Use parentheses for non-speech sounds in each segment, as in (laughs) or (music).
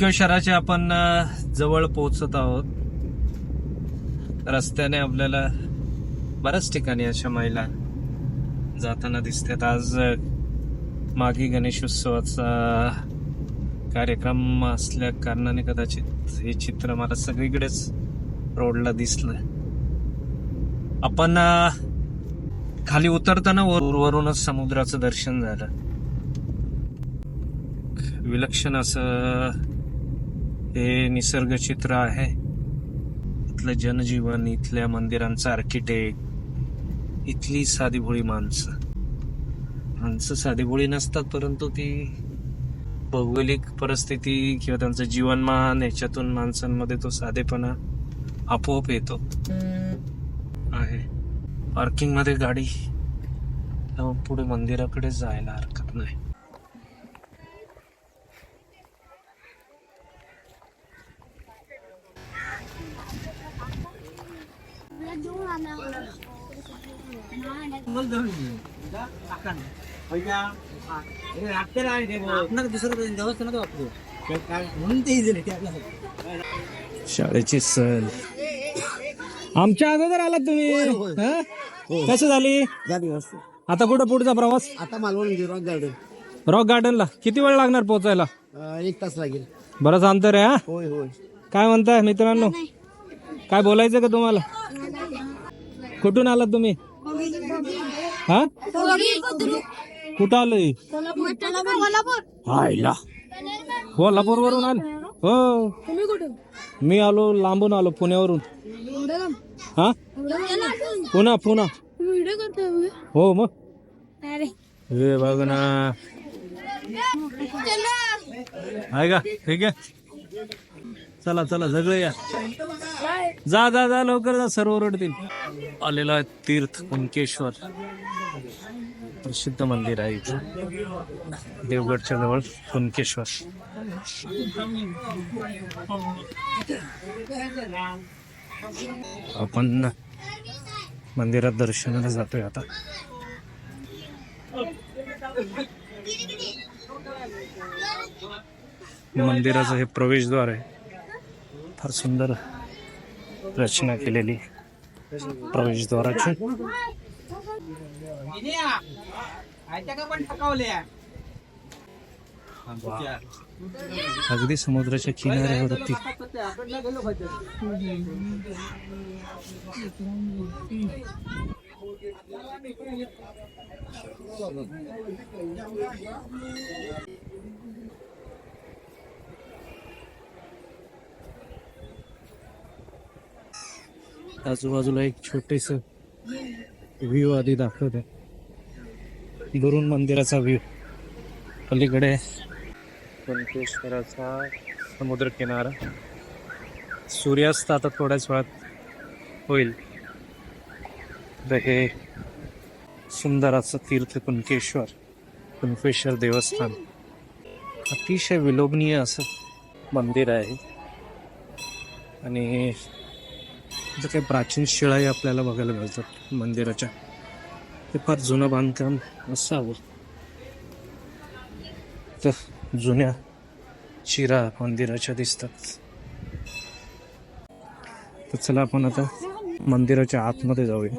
Tokyo शहराच्या आपण जवळ पोहोचत आहोत. रस्त्याने आपल्याला बऱ्याच ठिकाणी अशा महिला जाताना दिसतात. आज मागे गणेशोत्सवाचा कार्यक्रम असल्या कारणाने कदाचित हे चित्र मला सगळीकडेच रोडला दिसलं. आपण खाली उतरताना वर- वरूनच समुद्राचं दर्शन झालं. विलक्षण असं हे निसर्ग चित्र आहे. इथलं जनजीवन इथल्या मंदिरांचं आर्किटेक्ट इथली साधीभोळी माणसं. माणसं साधीभोळी नसतात परंतु ती भौगोलिक परिस्थिती किंवा त्यांचं जीवनमान याच्यातून माणसांमध्ये तो साधेपणा आपोआप येतो. आहे. पार्किंगमध्ये गाडी पुढे मंदिराकडे जायला हरकत नाही. शाळेची सहल आमच्या अगोदर आलात तुम्ही हं? कशी झाली? आता कुठं पुढचा प्रवास? आता मालवण गिरॉक गार्डन. रॉक गार्डनला. किती वेळ लागणार पोहोचायला? एक तास लागेल. बरंच अंतर आहे हा? होय होय. काय म्हणताय मित्रांनो? काय बोलायचं का तुम्हाला? कुठून आलात तुम्ही? हा? कुठं आलोय? आयला. कोल्हापूर वरून आले. हो. मी आलो लांबून आलो पुण्यावरून. हा? पुन्हा पुन्हा. हो मग. हे बघ ना आहे का? ठीक आहे? चला चला सगळं या. जा जा जा लवकर जा सर्व रडतील आलेला आहे तीर्थ कुणकेश्वर. प्रसिद्ध मंदिर आहे इथे. देवगडच्या जवळ कुणकेश्वर. आपण मंदिरात दर्शनाला जातोय आता. मंदिराचं हे प्रवेशद्वार आहे. फार सुंदर रचना केलेली प्रवेशद्वाराची. अगदी समुद्राच्या किनाऱ्यावरती. आजूबाजूला एक छोटेस व्ह्यू आधी दाखवते. दुरून मंदिराचा व्ह्यू पलीकडे कुंकेश्वराचा समुद्र किनारा सूर्यास्त आता थोड्याच वेळात होईल. तर हे सुंदर असं तीर्थ कुणकेश्वर कुणकेश्वर देवस्थान. अतिशय विलोभनीय असं मंदिर आहे. आणि इथं काही प्राचीन शिळाही आपल्याला बघायला मिळतात मंदिराच्या. ते फार जुनं बांधकाम असावं. तर जुन्या शिरा मंदिराच्या दिसतात. तर चला आपण आता मंदिराच्या आतमध्ये जाऊया.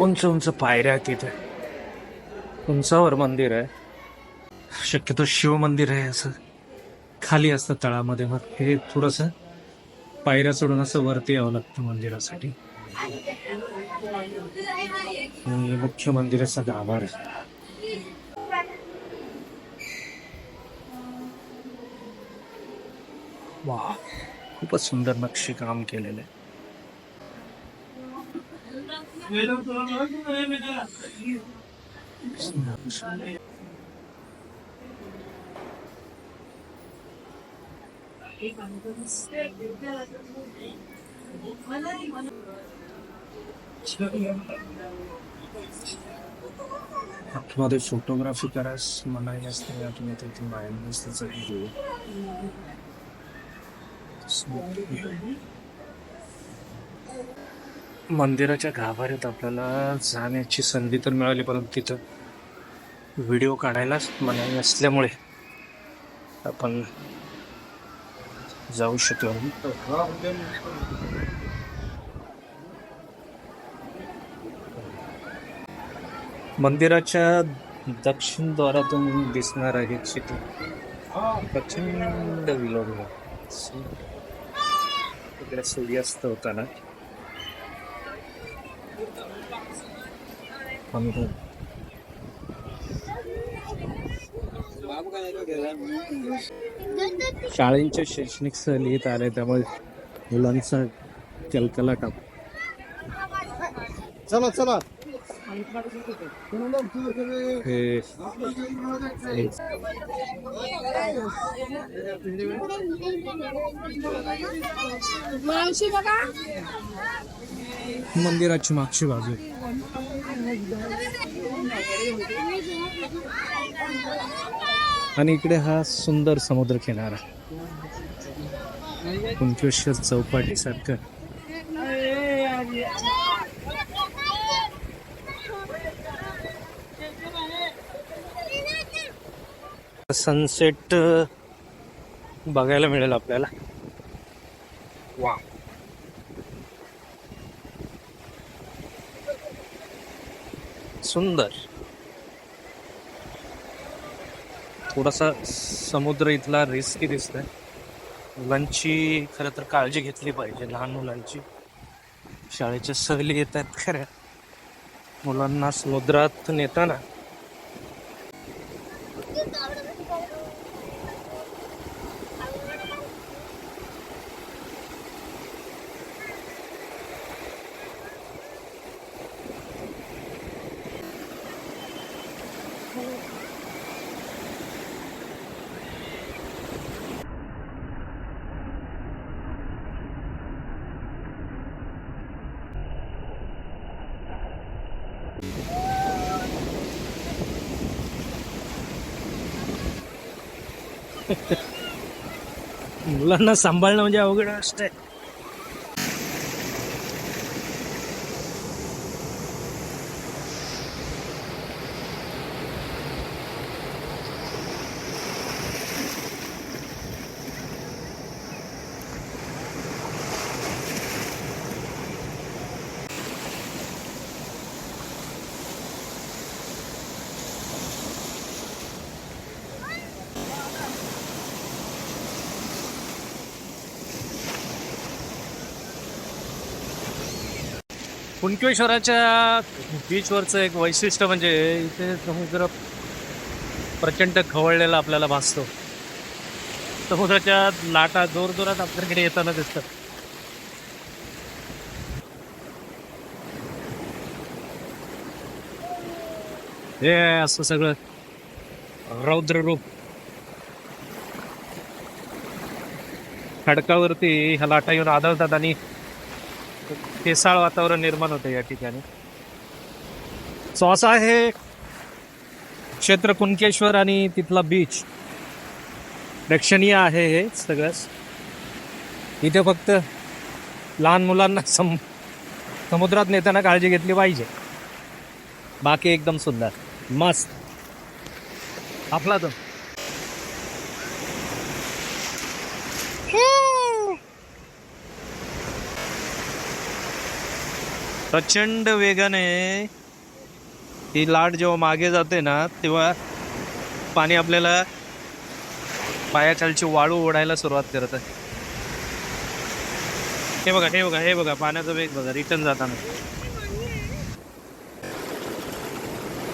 उंच उंच पायऱ्या तिथे. उंचावर मंदिर आहे. शक्यतो शिव मंदिर आहे असं. खाली असतं तळामध्ये मग हे थोडस पायऱ्या सोडून असं वरती यावं लागतं मंदिरासाठी. आणि मुख्य मंदिराचा गाभार आहे वाह खूपच सुंदर नक्षीकाम केलेलं के फोटोग्राफी करायस मनाई असते या तुम्ही तिथे माहिती मंदिराच्या गाभाऱ्यात आपल्याला जाण्याची संधी तर मिळाली परंतु तिथं व्हिडिओ काढायलाच मनाई असल्यामुळे आपण जाऊ शकलो मंदिराच्या दक्षिण द्वारातून दिसणार आहे चित्र. दक्षिण इकडे सूर्यास्त होताना आम्ही शाळेंच्या शैक्षणिक सहल येत आले त्यामुळे मुलांचा कलकला टाक चला चला. मंदिराची मागची बाजू. आणि इकडे हा सुंदर समुद्र किनारा. कुंकेश्वर चौपाटी सारखं सनसेट बघायला मिळेल आपल्याला. वा सुंदर. थोडासा समुद्र इथला रिस्की दिसतोय. मुलांची खरं तर काळजी घेतली पाहिजे लहान मुलांची. शाळेच्या सहली येत आहेत खऱ्या मुलांना समुद्रात नेताना मुलांना सांभाळणं म्हणजे अवघड असतंय कुणकेश्वराच्या बीचवरचं एक वैशिष्ट्य म्हणजे इथे समुद्र प्रचंड खवळलेला आपल्याला भासतो. समुद्राच्या लाटा जोर जोरात आपल्याकडे येताना दिसतात. हे असं सगळं रौद्र रूप खडकावरती ह्या लाटा येऊन आदळतात आणि केसाळ वातावरण निर्माण होतं या ठिकाणी. सो असं आहे क्षेत्र कुणकेश्वर आणि तिथला बीच प्रेक्षणीय आहे हे सगळंच. इथे फक्त लहान मुलांना सम समुद्रात नेताना काळजी घेतली पाहिजे. बाकी एकदम सुंदर. मस्त. आपला तो. प्रचंड वेगाने ही लाट जेव्हा मागे जाते ना तेव्हा पाणी आपल्याला पायाखालची वाळू ओढायला सुरुवात करत. आहे हे बघा हे बघा हे बघा पाण्याचा वेग बघा रिटर्न जाताना.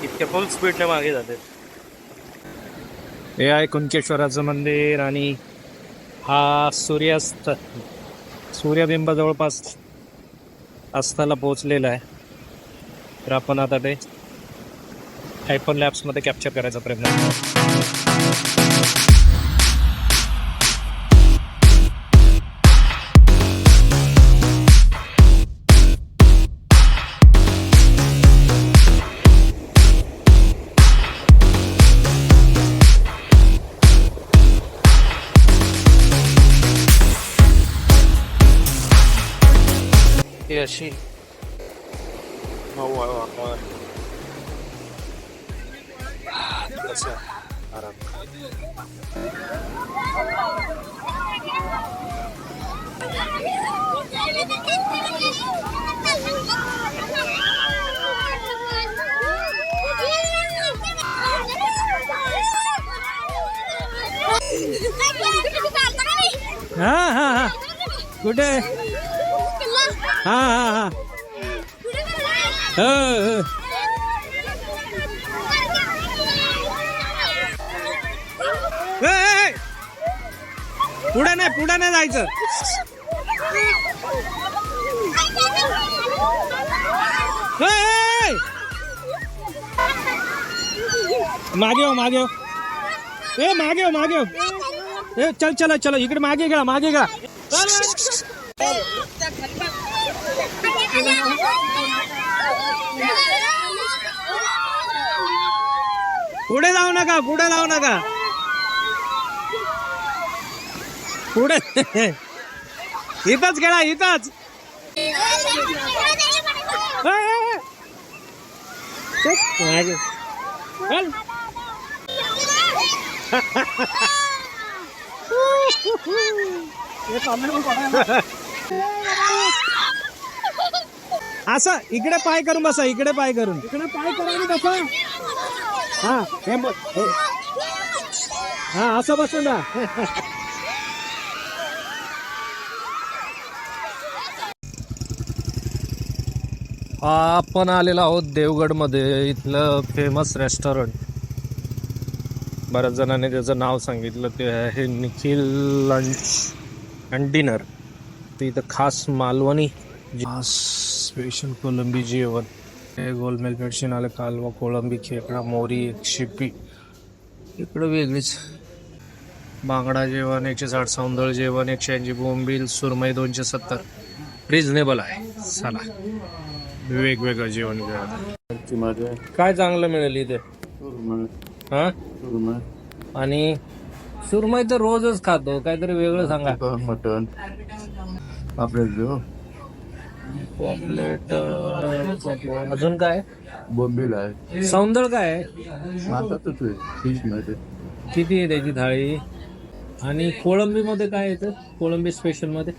इतक्या फुल स्पीडने मागे जाते. हे आहे कुणकेश्वराचं मंदिर आणि हा सूर्यास्त सूर्यबिंब जवळपास आस्थाला पोहोचलेला आहे. तर आपण आता ते आयफोन लॅब्समध्ये कॅप्चर करायचा प्रयत्न करू. अशी मऊ आहे वातावरण कसं आराम हा हा हा कुठे हा हा हा. पुढे नाही पुढे नाही जायचं. मागे हो मागे हो. ए मागे हो मागे हो. ए चल चला चलो. इकडे मागे गेला मागे गेला. पुढे जाऊ नका पुढे जाऊ नका. पुढे. इथंच गेला इथंच (laughs) (laughs) (laughs) ए, ए, ए. चल, मागे. चल. असं इकडे पाय करून बसा इकडे पाय करून. इकडे पाय करून बसा. हा हे हे. असं बसून ना आपण आलेलो आहोत देवगडमध्ये इथलं फेमस रेस्टॉरंट बऱ्याच जणांनी त्याचं नाव सांगितलं ते आहे निखिल लंच अँड डिनर ते इथं खास मालवणी स्पेशल कोलंबी जेवण हे गोलमेल पेडशीन आलं कालवा कोळंबी खेकडा मोरी एक शिपी इकडं वेगळीच बांगडा जेवण एकशे साठ सौंदळ जेवण एकशे ऐंशी बोंबील सुरमई दोनशे सत्तर रिझनेबल आहे चला वेगवेगळं जेवण घेऊया काय चांगलं मिळेल इथे हा आणि सुरमई तर रोजच खातो काहीतरी वेगळं सांगा मटन पापलेट जो पॉपलेट अजून काय? बोंबील आहे. सौंदळ काय? आहे? फिशमध्ये. किती आहे त्याची थाळी? आणि कोळंबी मध्ये काय येतं कोळंबी स्पेशलमध्ये?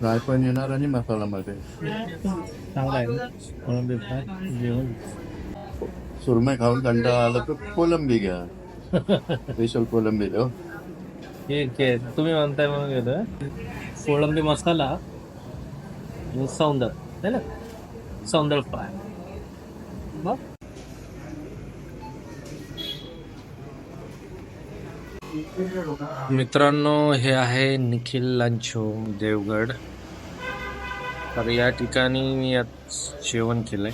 फ्राय पण येणार आणि मसाला मध्ये. चांगला आहे ना? कोळंबी फ्राय जेवण. सुरमई खाऊन कंटाळा आला तर कोलंबी घ्या. स्पेशल कोलंबी देऊ. ठीक आहे. तुम्ही म्हणताय म्हणून घेतो कोळंबी मसाला. आणि सौंदळ है ना? सौंदळ फ्राय मग मित्रांनो हे आहे निखिल लांचो देवगड. तर या ठिकाणी मी यात जेवण केलंय.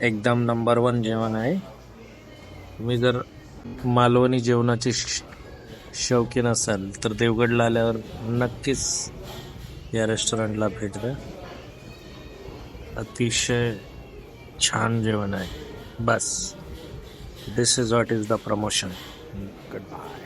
एकदम नंबर वन जेवण आहे. तुम्ही जर मालवणी जेवणाचे श- शौकीन असाल तर देवगडला आल्यावर नक्कीच या रेस्टॉरंटला भेट द्या अतिशय छान जेवण आहे. बस. This is what is the promotion good bye